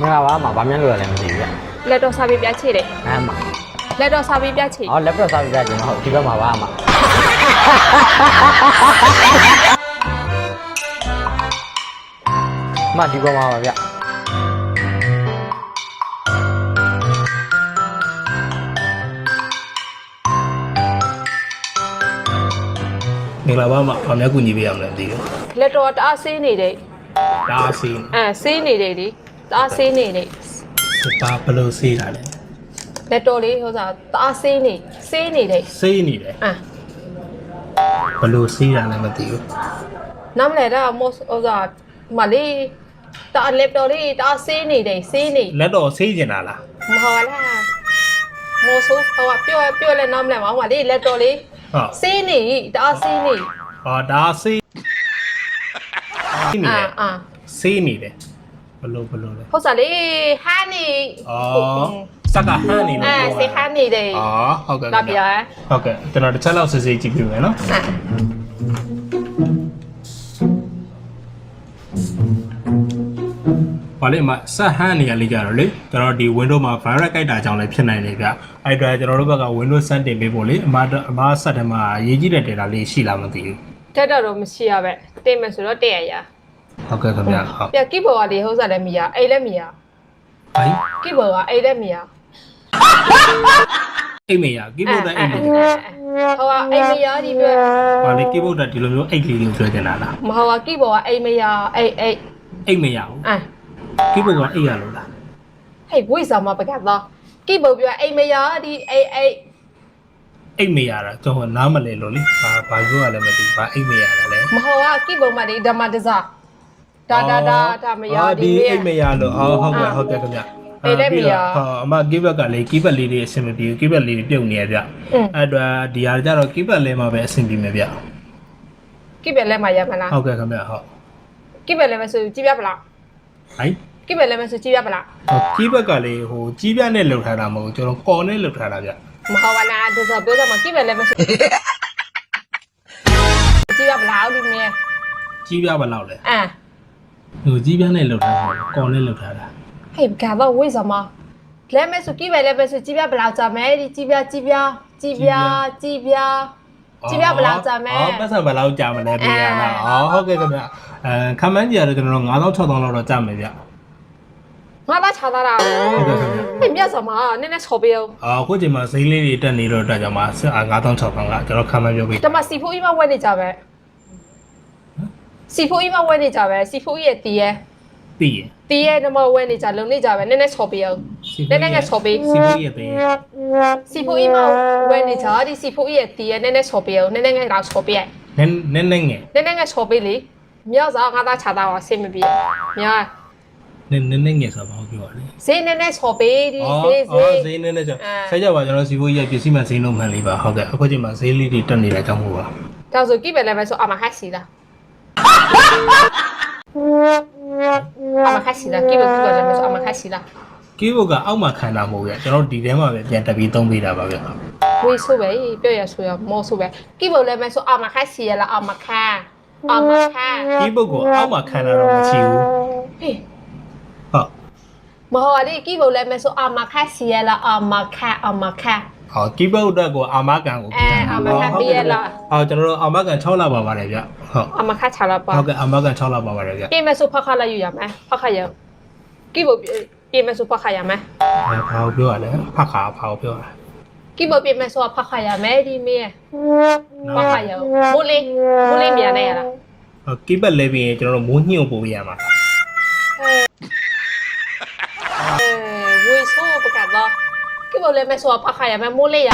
မင်္ဂလာပါမှာဗာမြန်လို့ရလည်းမသိဘူးဗျလက်တော့စာပေပြချိတယ်အဲမှာလက်တော့စာပေပြချိအော် laptop စာပြကြကျွန်တော်ဒီဘက်မှာပါမှာမဒီပေါ်မှာပါဗျမင်္ဂလာပါမဘာများကူညီပေးရမလဲမသိဘူးလက်တော့တအားဆေးနေတဲ့ဒါအစီ အဲဆေးနေတယ်လေ တအားဆေးနေတဲ့ဒါဘယ်လိုစေးတာလဲလက်တော့လေးဟိုစားတအားဆေးနေဆေးနေတဲ့စေးနေတယ်အဲဘယ်လိုစေးတာလဲမသိဘူးနမ်လေတော့မောဟိုစားမလေးတအားလက်တော့လေးတအားဆေးနေတယ်ဆေးနေလက်တော့စေးကျင်တာလားမဟုတ်လားမောဆိုဟိုကပြောပြောလဲနမ်လေမအောင်မလေးလက်တော့လေးဟုတ်ဆေးနေတအားဆေးနေဟောဒါစေးစေးနေအာတယ်အာစေးနေတယ် ဘယ်လိုဘယ်လိုလဲဟိုစားလေးဟာနေအော်စက်ကဟန်းနေလို့အဲပြောဆေးဟာနေတယ်အော်ဟုတ်ကဲ့လာပြဗျာဲဟုတ်ကဲ့ကျွန်တော်တစ်ချက်လောက်စစ်စစ်ကြည့်ပြမယ်နော်အဲဘာလဲအမဆက်ဟန်းနေရလေးကြတော့လေကျွန်တော်ဒီ window မှာ virus ကြိုက်တာကြောင့်လည်းဖြစ်နိုင်တယ်ဗျအဲ့ဒါကျွန်တော်တို့ဘက်က window စတင်ပေးဖို့လေအမအမဆက်တယ်မှာရေးကြည့်တဲ့ data လေးရှိလားမသိဘူးတက်တော့တော့မရှိရပဲတင်မယ်ဆိုတော့တက်ရရ ဟုတ်ကဲ့ခင်ဗျဟုတ်ပြကိဘောကလေဟုတ်စားလည်းမရအိတ်လည်းမရဟိုင်းကိဘောကအိတ်လည်းမရအိတ်မေရကီးဘုတ်နဲ့အိတ်မေဟိုကအိတ်မရဒီပြဘာလဲကီးဘုတ်နဲ့ဒီလိုမျိုးအိတ်လေးတွေကိုပြောနေတာလားမဟုတ်ကကိဘောကအိတ်မရအိတ်အိတ်အိတ်မေရဘူးအဲကီးဘုတ်ကအိတ်ရလို့လားဟဲ့ဝိစားမပကတော့ကိဘောပြအိတ်မရဒီအိတ်အိတ်အိတ်မေရတာကျွန်တော်နားမလဲလို့လေဘာဘာပြောရလဲမသိဘူးဘာအိတ်မေရတာလဲမဟုတ်ကကိဘောမဒီဓမ္မတစား ဒါဒါဒါဒါမရဒီအိတ်မေရလို့အော်ဟုတ်ကဲ့ဟုတ်ကဲ့ခင်ဗျအိတ်လည်းမရဟောအမကီးဘက်ကလေကီးဘက်လေးတွေအဆင်မပြေဘူးကီးဘက်လေးတွေပြုတ်နေရဗျอืมအဲ့တော့ဒီဟာကြတော့ကီးဘက်လေးမှာပဲအဆင်ပြေမယ်ဗျကိဘောလည်းမရမလားဟုတ်ကဲ့ခင်ဗျဟုတ်ကိဘောလည်းမဆိုကြည့်ပြပလားဟိုင်းကိဘောလည်းမဆိုကြည့်ပြပလားဟိုကြီးဘက်ကလေဟိုကြီးပြနဲ့လှုပ်ထားတာမဟုတ်ဘူးကျွန်တော်ကော်နဲ့လှုပ်ထားတာဗျမဟုတ်ပါလားဒါဆိုပြောကြမှာကိဘောလည်းမဆိုကြည့်ပြပလားဒီမြဲကြီးပြဘယ်လောက်လဲအာ ဟိုကြီးပြနဲ့လှုပ်ထားတာကော်နဲ့လှုပ်ထားတာဟေးကတော့ဝိဇာမလဲမဲဆိုကိပဲလဲပဲဆိုကြည့်ပြဘလောက်ကြမဲဒီကြည့်ပြကြည့်ပြကြည့်ပြကြည့်ပြကြည့်ပြဘယ်လောက်ကြာမလဲအော်ပတ်စံဘယ်လောက်ကြာမလဲပေးရတာအော်ဟုတ်ကဲ့ခင်ဗျအဲခမန်းကြီးရတယ်ကျွန်တော်တို့9000 6000လောက်တော့ကြာမယ်ဗျငါသားချလာတာဟုတ်ကဲ့ခင်ဗျဟေးမြတ်စမနည်းနည်းဆော်ပေးအောင်အော်အခုချိန်မှာဈေးလေးတွေတက်နေတော့အတွက်ကြောင့်မှာ9000 6000ကကျွန်တော်ခမန်းပြောပေးတမစီဖိုးကြီးမဝဲနေကြပဲ စီဖိုးကြီးမဝဲနေကြပဲစီဖိုးကြီးရဲ့တီးရဲ့သိရင်တီးရဲ့နမဝဲနေကြလုံနေကြပဲနည်းနည်းဆော်ပေးအောင်နည်းနည်းငယ်ဆော်ပေးစီဖိုးရဲ့သေးစီဖိုးကြီးမဝဲနေကြဒီစီဖိုးကြီးရဲ့တီးရဲ့နည်းနည်းဆော်ပေးအောင်နည်းနည်းငယ်တော့ဆော်ပေးရဲ့နည်းနည်းနည်းငယ်နည်းနည်းငယ်ဆော်ပေးလေမြောက်စားငါသားချတာပါဆင်မပြေမြောက်နည်းနည်းနည်းငယ်ဆိုတော့ပြောပါလေဈေးနည်းနည်းဆော်ပေးဒီအော်ဈေးဈေးအော်ဈေးနည်းနည်းဆိုဆက်ကြပါကျွန်တော်စီဖိုးရဲ့ပစ္စည်းမှဈေးလုံးမှန်လေးပါဟုတ်ကဲ့အခုချိန်မှာဈေးလေးတွေတက်နေတာကြောင့်မို့ပါဒါဆိုကိပဲလည်းပဲဆိုအမဟက်စီလား အမဟက်စီလားကိပဲကိပဲလည်းပဲဆိုအမဟက်စီလားကီးဘုတ်ကအောက်မှာခံတာမဟုတ်ရဲ့ကျွန်တော်ဒီထဲမှာပဲပြန်တက်ပြီးသုံးပေးတာပါဗျဝေးဆိုပဲပြောရဆိုရမောဆိုပဲကိပဲလည်းပဲဆိုအမဟက်စီလားအမခါအမခါကီးဘုတ်ကိုအောက်မှာခံတာတော့မရှိဘူးဟေးဟုတ်မဟုတ်လေကိပဲလည်းပဲဆိုအမခ က်စီလားအမခါအမခါဟောကီးဘုတ်အတွက်ကိုအာမကန်ကိုအဲအာမခံပေးရလားဟောကျွန်တော်တို့အာမကန်6လပါပါတယ်ဗျဟုတ်အမခါချလာပါဟုတ်ကဲ့အာမကန်6လပါပါတယ်ဗျပြေမဆိုဖခါလာယူရမယ်ဖခါရကိပဲပြေမဆိုဖခါရမယ်အဲဘာကိုပြောရလဲဖတ်ခါဘာကိုပြောရလဲကိပဲပြေမဆိုဖခါရမယ်ဒီမေဖခါရမိုးလေးမိုးလေးမြန်နေရလားဟောကီးဘက်လဲပြီးရင်ကျွန်တော်တို့မိုးညှို့ပို့ပေးရမှာအဲဝေဆိုပကတော့ ကိဘလည်းမဆိုဖခါရမယ်မိုးလေးရ